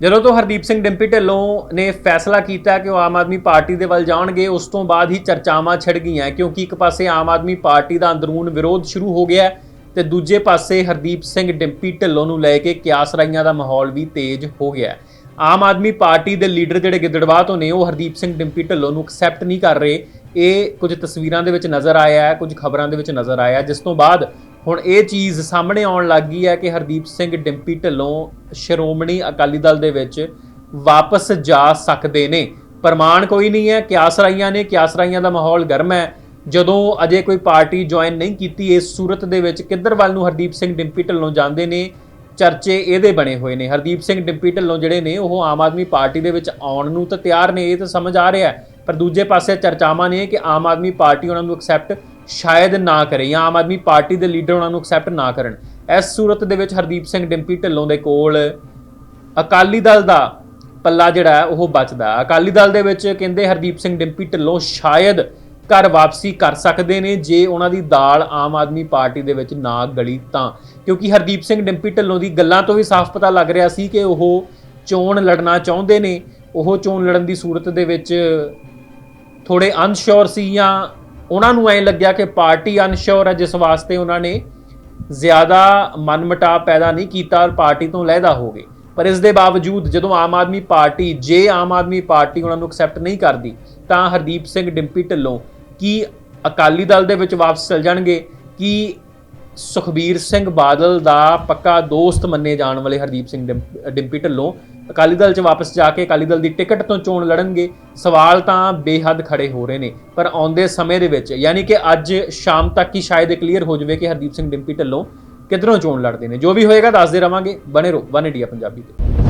ਜਦੋਂ ਤੋਂ ਹਰਦੀਪ ਸਿੰਘ ਡਿੰਪੀ ਢਿੱਲੋਂ ਨੇ ਫੈਸਲਾ ਕੀਤਾ ਕਿ ਉਹ ਆਮ ਆਦਮੀ ਪਾਰਟੀ ਦੇ ਵੱਲ ਜਾਣਗੇ, ਉਸ ਤੋਂ ਬਾਅਦ ਹੀ ਚਰਚਾਵਾਂ ਛਿੜ ਗਈਆਂ, ਕਿਉਂਕਿ ਇੱਕ ਪਾਸੇ ਆਮ ਆਦਮੀ ਪਾਰਟੀ ਦਾ ਅੰਦਰੂਨ ਵਿਰੋਧ ਸ਼ੁਰੂ ਹੋ ਗਿਆ ਹੈ ਤੇ ਦੂਜੇ ਪਾਸੇ ਹਰਦੀਪ ਸਿੰਘ ਡਿੰਪੀ ਢਿੱਲੋਂ ਨੂੰ ਲੈ ਕੇ ਕਿਆਸਰਾਈਆਂ ਦਾ ਮਾਹੌਲ ਵੀ ਤੇਜ਼ ਹੋ ਗਿਆ ਆਮ ਆਦਮੀ ਪਾਰਟੀ ਦੇ ਲੀਡਰ ਜਿਹੜੇ ਗਿੱਦੜਵਾਹ ਤੋਂ ਨੇ, ਉਹ ਹਰਦੀਪ ਸਿੰਘ ਡਿੰਪੀ ਢਿੱਲੋਂ ਨੂੰ ਐਕਸੈਪਟ ਨਹੀਂ ਕਰ ਰਹੇ। ਇਹ ਕੁਝ ਤਸਵੀਰਾਂ ਦੇ ਵਿੱਚ ਨਜ਼ਰ ਆਇਆ ਹੈ, ਕੁਝ ਖਬਰਾਂ ਦੇ ਵਿੱਚ ਨਜ਼ਰ ਆਇਆ ਜਿਸ ਤੋਂ ਬਾਅਦ ਹੁਣ ਇਹ ਚੀਜ਼ ਸਾਹਮਣੇ ਆਉਣ ਲੱਗ ਗਈ ਹੈ ਕਿ ਹਰਦੀਪ ਸਿੰਘ ਡਿੰਪੀ ਢਿੱਲੋਂ ਸ਼੍ਰੋਮਣੀ ਅਕਾਲੀ ਦਲ ਦੇ ਵਿੱਚ ਵਾਪਸ ਜਾ ਸਕਦੇ ਨੇ। ਪ੍ਰਮਾਣ ਕੋਈ ਨਹੀਂ ਹੈ ਕਿਆਸ ਰਾਈਆਂ ਨੇ ਕਿਆਸ ਰਾਈਆਂ ਦਾ ਮਾਹੌਲ ਗਰਮ ਹੈ। ਜਦੋਂ ਅਜੇ ਕੋਈ ਪਾਰਟੀ ਜੁਆਇਨ ਨਹੀਂ ਕੀਤੀ, ਇਸ ਸੂਰਤ ਦੇ ਵਿੱਚ ਕਿੱਧਰ ਵੱਲ ਨੂੰ ਹਰਦੀਪ ਸਿੰਘ ਡਿੰਪੀ ਢਿੱਲੋਂ ਜਾਂਦੇ ਨੇ, ਚਰਚੇ ਇਹਦੇ ਬਣੇ ਹੋਏ ਨੇ। ਹਰਦੀਪ ਸਿੰਘ ਡਿੰਪੀ ਢਿੱਲੋਂ ਜਿਹੜੇ ਨੇ, ਉਹ ਆਮ ਆਦਮੀ ਪਾਰਟੀ ਦੇ ਵਿੱਚ ਆਉਣ ਨੂੰ ਤਾਂ ਤਿਆਰ ਨੇ, ਇਹ ਤਾਂ ਸਮਝ ਆ ਰਿਹਾ ਪਰ ਦੂਜੇ ਪਾਸੇ ਚਰਚਾਵਾਂ ਨੇ ਕਿ ਆਮ ਆਦਮੀ ਪਾਰਟੀ ਉਹਨਾਂ ਨੂੰ ਐਕਸੈਪਟ ਸ਼ਾਇਦ ਨਾ ਕਰੇ ਜਾਂ ਆਮ ਆਦਮੀ ਪਾਰਟੀ ਦੇ ਲੀਡਰ ਉਹਨਾਂ ਨੂੰ ਐਕਸੈਪਟ ਨਾ ਕਰਨ। ਇਸ ਸੂਰਤ ਦੇ ਵਿੱਚ ਹਰਦੀਪ ਸਿੰਘ ਡਿੰਪੀ ਢਿੱਲੋਂ ਦੇ ਕੋਲ ਅਕਾਲੀ ਦਲ ਦਾ ਪੱਲਾ ਜਿਹੜਾ ਉਹ ਬਚਦਾ ਅਕਾਲੀ ਦਲ ਦੇ ਵਿੱਚ ਕਹਿੰਦੇ ਹਰਦੀਪ ਸਿੰਘ ਡਿੰਪੀ ਢਿੱਲੋਂ ਸ਼ਾਇਦ ਘਰ ਵਾਪਸੀ ਕਰ ਸਕਦੇ ਨੇ, ਜੇ ਉਹਨਾਂ ਦੀ ਦਾਲ ਆਮ ਆਦਮੀ ਪਾਰਟੀ ਦੇ ਵਿੱਚ ਨਾ ਗਲੀ ਤਾਂ। ਕਿਉਂਕਿ ਹਰਦੀਪ ਸਿੰਘ ਡਿੰਪੀ ਢਿੱਲੋਂ ਦੀ ਗੱਲਾਂ ਤੋਂ ਵੀ ਸਾਫ਼ ਪਤਾ ਲੱਗ ਰਿਹਾ ਸੀ ਕਿ ਉਹ ਚੋਣ ਲੜਨਾ ਚਾਹੁੰਦੇ ਨੇ। ਉਹ ਚੋਣ ਲੜਨ ਦੀ ਸੂਰਤ ਦੇ ਵਿੱਚ ਥੋੜੇ ਅਨਸ਼ੋਰ ਸੀ ਜਾਂ ਉਹਨਾਂ ਨੂੰ ਐਂ ਲੱਗਿਆ ਕਿ ਪਾਰਟੀ ਅਨਸ਼ੋਰ ਹੈ ਜਿਸ ਵਾਸਤੇ ਉਹਨਾਂ ਨੇ ਜ਼ਿਆਦਾ ਮਨਮਟਾਵ ਪੈਦਾ ਨਹੀਂ ਕੀਤਾ ਔਰ ਪਾਰਟੀ ਤੋਂ ਲਹਿਦਾ ਹੋ ਗਏ। ਪਰ ਇਸ ਦੇ ਬਾਵਜੂਦ ਜਦੋਂ ਆਮ ਆਦਮੀ ਪਾਰਟੀ, ਜੇ ਆਮ ਆਦਮੀ ਪਾਰਟੀ ਉਹਨਾਂ ਨੂੰ ਐਕਸੈਪਟ ਨਹੀਂ ਕਰਦੀ, ਤਾਂ ਹਰਦੀਪ ਸਿੰਘ ਡਿੰਪੀ ਢਿੱਲੋਂ ਕੀ ਅਕਾਲੀ ਦਲ ਦੇ ਵਿੱਚ ਵਾਪਸ ਚਲ ਜਾਣਗੇ? ਕੀ ਸੁਖਬੀਰ ਸਿੰਘ ਬਾਦਲ ਦਾ ਪੱਕਾ ਦੋਸਤ ਮੰਨੇ ਜਾਣ ਵਾਲੇ ਹਰਦੀਪ ਸਿੰਘ ਡਿੰਪ- ਡਿੰਪੀ ਢਿੱਲੋਂ ਅਕਾਲੀ ਦਲ 'ਚ ਵਾਪਸ ਜਾ ਕੇ ਅਕਾਲੀ ਦਲ ਦੀ ਟਿਕਟ ਤੋਂ ਚੋਣ ਲੜਨਗੇ। ਸਵਾਲ ਤਾਂ ਬੇਹੱਦ ਖੜੇ ਹੋ ਰਹੇ ਨੇ, ਪਰ ਆਉਂਦੇ ਸਮੇਂ ਦੇ ਵਿੱਚ, ਯਾਨੀ ਕਿ ਅੱਜ ਸ਼ਾਮ ਤੱਕ ਹੀ ਸ਼ਾਇਦ ਇਹ ਕਲੀਅਰ ਹੋ ਜਾਵੇ ਕਿ ਹਰਦੀਪ ਸਿੰਘ ਡਿੰਪੀ ਢਿੱਲੋਂ ਕਿੱਧਰੋਂ ਚੋਣ ਲੜਦੇ ਨੇ। ਜੋ ਵੀ ਹੋਏਗਾ, ਦੱਸਦੇ ਰਵਾਂਗੇ। ਬਣੇ ਰਹੋ, ਵਨ ਇੰਡੀਆ ਪੰਜਾਬੀ ਤੇ।